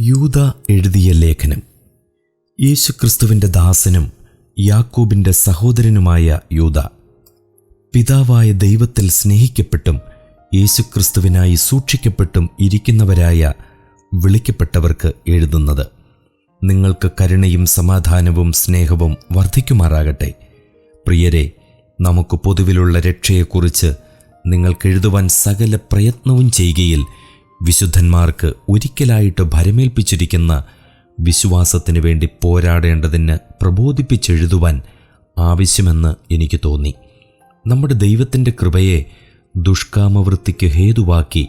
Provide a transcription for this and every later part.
യൂത എഴുതിയ ലേഖനം. യേശുക്രിസ്തുവിന്റെ ദാസനും യാക്കൂബിന്റെ സഹോദരനുമായ യൂത പിതാവായ ദൈവത്തിൽ സ്നേഹിക്കപ്പെട്ടും യേശുക്രിസ്തുവിനായി സൂക്ഷിക്കപ്പെട്ടും ഇരിക്കുന്നവരായ വിളിക്കപ്പെട്ടവർക്ക് എഴുതുന്നത്. നിങ്ങൾക്ക് കരുണയും സമാധാനവും സ്നേഹവും വർദ്ധിക്കുമാറാകട്ടെ. പ്രിയരെ നമുക്ക് പൊതുവിലുള്ള രക്ഷയെക്കുറിച്ച് നിങ്ങൾക്കെഴുതുവാൻ സകല പ്രയത്നവും ചെയ്യുകയിൽ വിശുദ്ധന്മാർക്ക് ഒരിക്കലായിട്ട് ഭരമേൽപ്പിച്ചിരിക്കുന്ന വിശ്വാസത്തിന് വേണ്ടി പോരാടേണ്ടതിന് പ്രബോധിപ്പിച്ചെഴുതുവാൻ ആവശ്യമെന്ന് എനിക്ക് തോന്നി. നമ്മുടെ ദൈവത്തിന്റെ കൃപയെ ദുഷ്കാമവൃത്തിക്ക് ഹേതുവാക്കി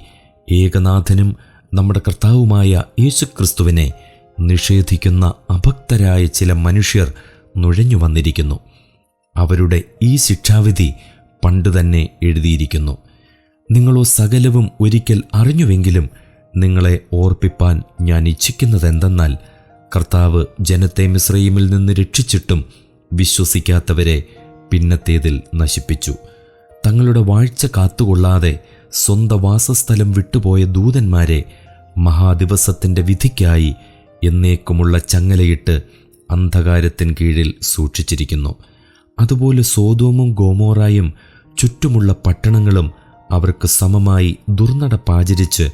ഏകനാഥനും നമ്മുടെ കർത്താവുമായ യേശുക്രിസ്തുവിനെ നിഷേധിക്കുന്ന അഭക്തരായ ചില മനുഷ്യർ നുഴഞ്ഞു വന്നിരിക്കുന്നു. അവരുടെ ഈ ശിക്ഷാവിധി പണ്ട് തന്നെ എഴുതിയിരിക്കുന്നു. നിങ്ങളോ സകലവും ഒരിക്കൽ അറിഞ്ഞുവെങ്കിലും നിങ്ങളെ ഓർപ്പിപ്പാൻ ഞാൻ ഇച്ഛിക്കുന്നതെന്തെന്നാൽ കർത്താവ് ജനത്തെ മിശ്രയിമിൽ നിന്ന് രക്ഷിച്ചിട്ടും വിശ്വസിക്കാത്തവരെ പിന്നത്തേതിൽ നശിപ്പിച്ചു. തങ്ങളുടെ വാഴ്ച കാത്തുകൊള്ളാതെ സ്വന്ത വാസസ്ഥലം വിട്ടുപോയ ദൂതന്മാരെ മഹാദിവസത്തിന്റെ വിധിക്കായി എന്നേക്കുമുള്ള ചങ്ങലയിട്ട് അന്ധകാരത്തിൻ കീഴിൽ സൂക്ഷിച്ചിരിക്കുന്നു. അതുപോലെ സോതോമും ഗോമോറായും ചുറ്റുമുള്ള പട്ടണങ്ങളും അവർക്ക് സമമായി ദുർനടപ്പാചരിച്ച്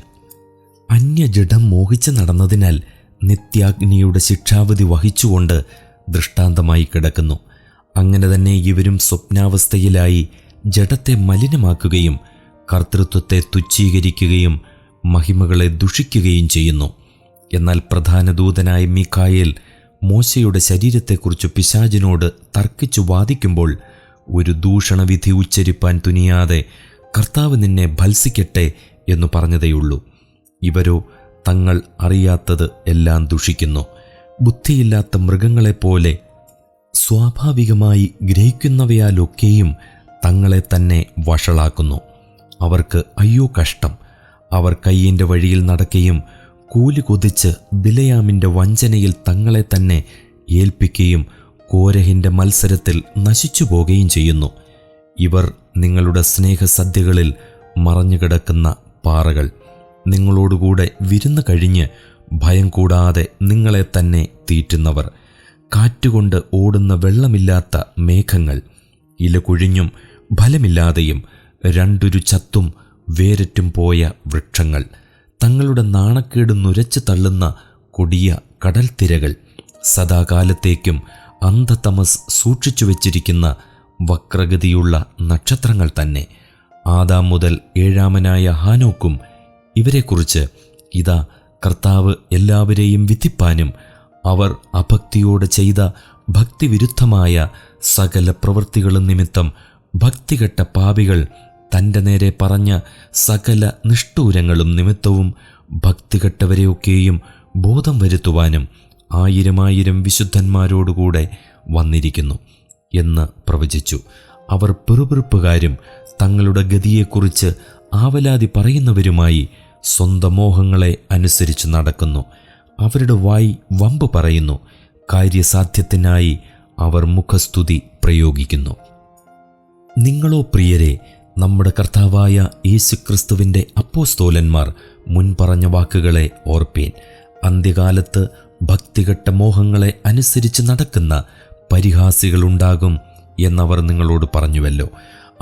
അന്യജഡം മോഹിച്ച് നടന്നതിനാൽ നിത്യാഗ്നിയുടെ ശിക്ഷാവധി വഹിച്ചുകൊണ്ട് ദൃഷ്ടാന്തമായി കിടക്കുന്നു. അങ്ങനെ തന്നെ ഇവരും സ്വപ്നാവസ്ഥയിലായി ജഡത്തെ മലിനമാക്കുകയും കർത്തൃത്വത്തെ തുച്ഛീകരിക്കുകയും മഹിമകളെ ദുഷിക്കുകയും ചെയ്യുന്നു. എന്നാൽ പ്രധാന ദൂതനായ മിക്കായേൽ മോശയുടെ ശരീരത്തെക്കുറിച്ച് പിശാചിനോട് തർക്കിച്ചു വാദിക്കുമ്പോൾ ഒരു ദൂഷണവിധി ഉച്ചരിപ്പാൻ തുനിയാതെ കർത്താവ് നിന്നെ ഭത്സിക്കട്ടെ എന്നു പറഞ്ഞതേയുള്ളൂ. ഇവരോ തങ്ങൾ അറിയാത്തത് എല്ലാം ദുഷിക്കുന്നു. ബുദ്ധിയില്ലാത്ത മൃഗങ്ങളെപ്പോലെ സ്വാഭാവികമായി ഗ്രഹിക്കുന്നവയാലൊക്കെയും തങ്ങളെ തന്നെ വഷളാക്കുന്നു. അവർക്ക് അയ്യോ കഷ്ടം. അവർ കയ്യിന്റെ വഴിയിൽ നടക്കുകയും കൂലി കൊതിച്ച് ബിലയാമിന്റെ വഞ്ചനയിൽ തങ്ങളെ തന്നെ ഏൽപ്പിക്കുകയും കോരഹിന്റെ മത്സരത്തിൽ നശിച്ചു പോകുകയും ചെയ്യുന്നു. ഇവർ നിങ്ങളുടെ സ്നേഹസദ്യകളിൽ മറഞ്ഞുകിടക്കുന്ന പാറകൾ. നിങ്ങളോടുകൂടെ വിരുന്ന് കഴിഞ്ഞ് ഭയം കൂടാതെ നിങ്ങളെ തന്നെ തീറ്റുന്നവർ. കാറ്റുകൊണ്ട് ഓടുന്ന വെള്ളമില്ലാത്ത മേഘങ്ങൾ. ഇല കുഴിഞ്ഞും ഫലമില്ലാതെയും രണ്ടൊരു ചത്തും വേരറ്റും പോയ വൃക്ഷങ്ങൾ. തങ്ങളുടെ നാണക്കേട് നുരച്ചു തള്ളുന്ന കൊടിയ കടൽത്തിരകൾ. സദാകാലത്തേക്കും അന്ധതമസ് സൂക്ഷിച്ചു വച്ചിരിക്കുന്ന വക്രഗതിയുള്ള നക്ഷത്രങ്ങൾ തന്നെ. ആദാം മുതൽ ഏഴാമനായ ഹാനോക്കും ഇവരെക്കുറിച്ച് ഇതാ കർത്താവ് എല്ലാവരെയും വിധിപ്പാനും അവർ അഭക്തിയോടെ ചെയ്ത ഭക്തിവിരുദ്ധമായ സകല പ്രവൃത്തികളും നിമിത്തം ഭക്തികെട്ട പാപികൾ തന്റെ നേരെ പറഞ്ഞ സകല നിഷ്ഠൂരങ്ങളും നിമിത്തവും ഭക്തികെട്ടവരെയൊക്കെയും ബോധം വരുത്തുവാനും ആയിരമായിരം വിശുദ്ധന്മാരോടുകൂടെ വന്നിരിക്കുന്നു. എന്ന് പ്രവചിച്ചു. അവർ പെറുപെറുപ്പുകാരും തങ്ങളുടെ ഗതിയെക്കുറിച്ച് ആവലാതി പറയുന്നവരുമായി സ്വന്തം മോഹങ്ങളെ അനുസരിച്ച് നടക്കുന്നു. അവരുടെ വായി വമ്പ് പറയുന്നു. കാര്യസാധ്യത്തിനായി അവർ മുഖസ്തുതി പ്രയോഗിക്കുന്നു. നിങ്ങളോ പ്രിയരെ നമ്മുടെ കർത്താവായ യേശുക്രിസ്തുവിന്റെ അപ്പോസ്തോലന്മാർ മുൻപറഞ്ഞ വാക്കുകളെ ഓർപ്പീൻ. അന്ത്യകാലത്ത് ഭക്തികെട്ട മോഹങ്ങളെ അനുസരിച്ച് നടക്കുന്ന പരിഹാസികളുണ്ടാകും എന്നവർ നിങ്ങളോട് പറഞ്ഞുവല്ലോ.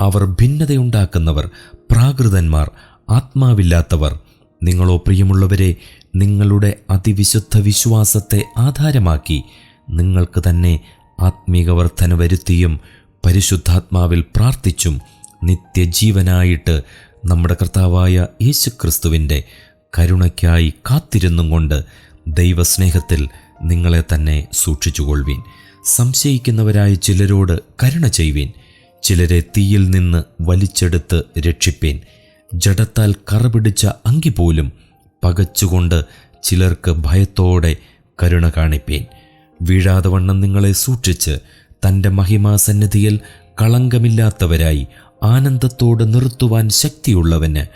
അവർ ഭിന്നതയുണ്ടാക്കുന്നവർ പ്രാകൃതന്മാർ ആത്മാവില്ലാത്തവർ. നിങ്ങളോ പ്രിയമുള്ളവരെ നിങ്ങളുടെ അതിവിശുദ്ധ വിശ്വാസത്തെ ആധാരമാക്കി നിങ്ങൾക്ക് തന്നെ ആത്മീക വരുത്തിയും പരിശുദ്ധാത്മാവിൽ പ്രാർത്ഥിച്ചും നിത്യജീവനായിട്ട് നമ്മുടെ കർത്താവായ യേശുക്രിസ്തുവിന്റെ കരുണയ്ക്കായി കാത്തിരുന്നും കൊണ്ട് ദൈവസ്നേഹത്തിൽ നിങ്ങളെ തന്നെ സൂക്ഷിച്ചുകൊള്ളുവീൻ. സംശയിക്കുന്നവരായ ചിലരോട് കരുണ ചെയ്യുവീൻ. ചിലരെ തീയിൽ നിന്ന് വലിച്ചെടുത്ത് രക്ഷിപ്പീൻ. ജഡത്താൽ കറപിടിച്ച അങ്കി പോലും പകച്ചുകൊണ്ട് ചിലർക്ക് ഭയത്തോടെ കരുണ കാണിപ്പീൻ. വീഴാതെ വണ്ണം നിങ്ങളെ സൂക്ഷിച്ച് തന്റെ മഹിമാസന്നിധിയിൽ കളങ്കമില്ലാത്തവരായി ആനന്ദത്തോട് നിർത്തുവാൻ ശക്തിയുള്ളവന്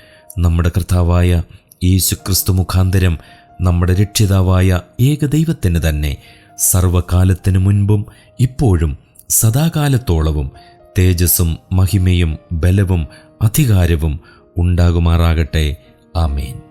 നമ്മുടെ കർത്താവായ യേശുക്രിസ്തു മുഖാന്തരം നമ്മുടെ രക്ഷിതാവായ ഏകദൈവത്തിന് തന്നെ സർവകാലത്തിനു മുൻപും ഇപ്പോഴും സദാകാലത്തോളവും തേജസ്സും മഹിമയും ബലവും അധികാരവും ഉണ്ടാകുമാറാകട്ടെ. ആമേൻ.